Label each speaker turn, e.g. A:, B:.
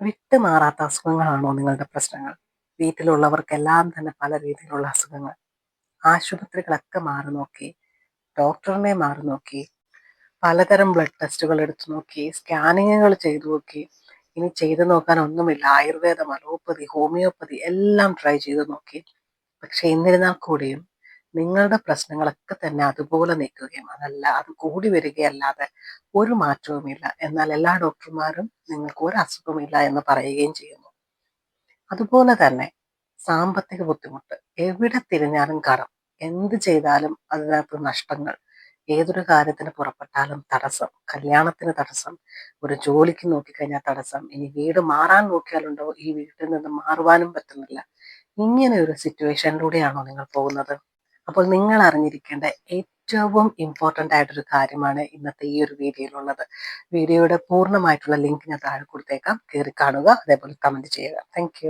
A: വിട്ടുമാറാത്ത അസുഖങ്ങളാണോ നിങ്ങളുടെ പ്രശ്നങ്ങൾ? വീട്ടിലുള്ളവർക്കെല്ലാം തന്നെ പല രീതിയിലുള്ള അസുഖങ്ങൾ. ആശുപത്രികളൊക്കെ മാറി നോക്കി ഡോക്ടറിനെ മാറി നോക്കി പലതരം ബ്ലഡ് ടെസ്റ്റുകൾ എടുത്തു നോക്കി സ്കാനിങ്ങുകൾ ചെയ്തു നോക്കി. ഇനി ചെയ്തു നോക്കാൻ ഒന്നുമില്ല. ആയുർവേദം അലോപ്പതി ഹോമിയോപ്പതി എല്ലാം ട്രൈ ചെയ്തു നോക്കി. പക്ഷെ എന്നിരുന്നാൽ കൂടിയും നിങ്ങളുടെ പ്രശ്നങ്ങളൊക്കെ തന്നെ അതുപോലെ നിൽക്കുകയും അതല്ല അത് കൂടി വരികയല്ലാതെ ഒരു മാറ്റവുമില്ല. എന്നാൽ എല്ലാ ഡോക്ടർമാരും നിങ്ങൾക്ക് ഒരു അസുഖമില്ല എന്ന് പറയുകയും ചെയ്യുന്നു. അതുപോലെ തന്നെ സാമ്പത്തിക ബുദ്ധിമുട്ട്. എവിടെ തിരിഞ്ഞാലും കടം. എന്ത് ചെയ്താലും അതിനകത്ത് നഷ്ടങ്ങൾ. ഏതൊരു കാര്യത്തിന് പുറപ്പെട്ടാലും തടസ്സം. കല്യാണത്തിന് തടസ്സം. ഒരു ജോലിക്ക് നോക്കിക്കഴിഞ്ഞാൽ തടസ്സം. ഇനി വീട് മാറാൻ നോക്കിയാലുണ്ടോ? ഈ വീട്ടിൽ നിന്ന് മാറുവാനും പറ്റുന്നില്ല. ഇങ്ങനെ ഒരു സിറ്റുവേഷനിലൂടെയാണോ നിങ്ങൾ പോകുന്നത്? അപ്പോൾ നിങ്ങൾ അറിഞ്ഞിരിക്കേണ്ട ഏറ്റവും ഇമ്പോർട്ടന്റ് ആയിട്ടൊരു കാര്യമാണ് ഇന്നത്തെ ഈ ഒരു വീഡിയോയിലുള്ളത്. വീഡിയോയുടെ പൂർണമായിട്ടുള്ള ലിങ്ക് ഞാൻ താഴെ കൊടുത്തേക്കാം. കയറി കാണുക അതേപോലെ കമന്റ് ചെയ്യുക. താങ്ക്